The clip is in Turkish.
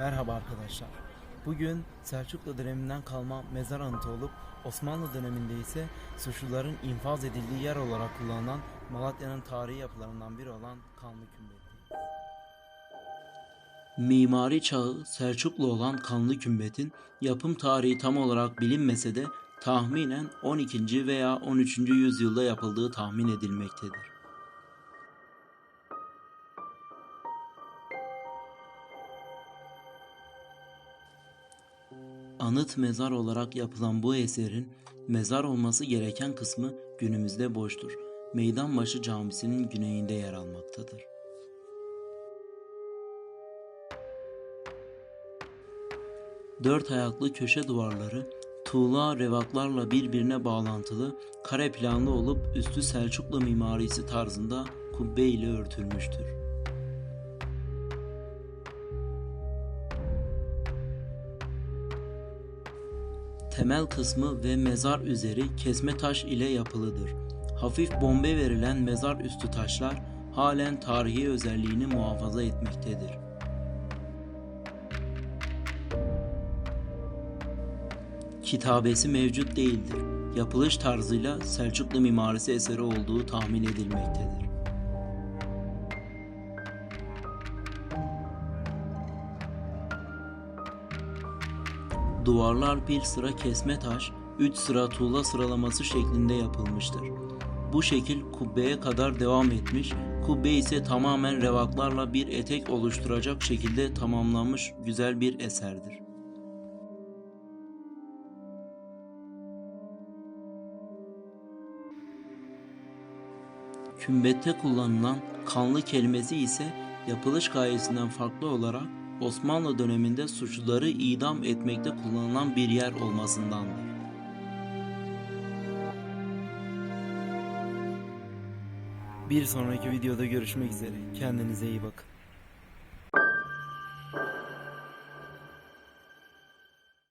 Merhaba arkadaşlar. Bugün Selçuklu döneminden kalma mezar anıtı olup Osmanlı döneminde ise suçluların infaz edildiği yer olarak kullanılan Malatya'nın tarihi yapılarından biri olan Kanlı Kümbet'teyiz. Mimari çağı Selçuklu olan Kanlı Kümbet'in yapım tarihi tam olarak bilinmese de tahminen 12. veya 13. yüzyılda yapıldığı tahmin edilmektedir. Anıt mezar olarak yapılan bu eserin mezar olması gereken kısmı günümüzde boştur. Meydanbaşı Camisi'nin güneyinde yer almaktadır. Dört ayaklı köşe duvarları tuğla revaklarla birbirine bağlantılı kare planlı olup üstü Selçuklu mimarisi tarzında kubbe ile örtülmüştür. Temel kısmı ve mezar üzeri kesme taş ile yapılıdır. Hafif bombe verilen mezar üstü taşlar halen tarihi özelliğini muhafaza etmektedir. Kitabesi mevcut değildir. Yapılış tarzıyla Selçuklu mimarisi eseri olduğu tahmin edilmektedir. Duvarlar bir sıra kesme taş, üç sıra tuğla sıralaması şeklinde yapılmıştır. Bu şekil kubbeye kadar devam etmiş, kubbe ise tamamen revaklarla bir etek oluşturacak şekilde tamamlanmış güzel bir eserdir. Kümbette kullanılan kanlı kelimesi ise yapılış gayesinden farklı olarak Osmanlı döneminde suçluları idam etmekte kullanılan bir yer olmasındandır. Bir sonraki videoda görüşmek üzere. Kendinize iyi bakın.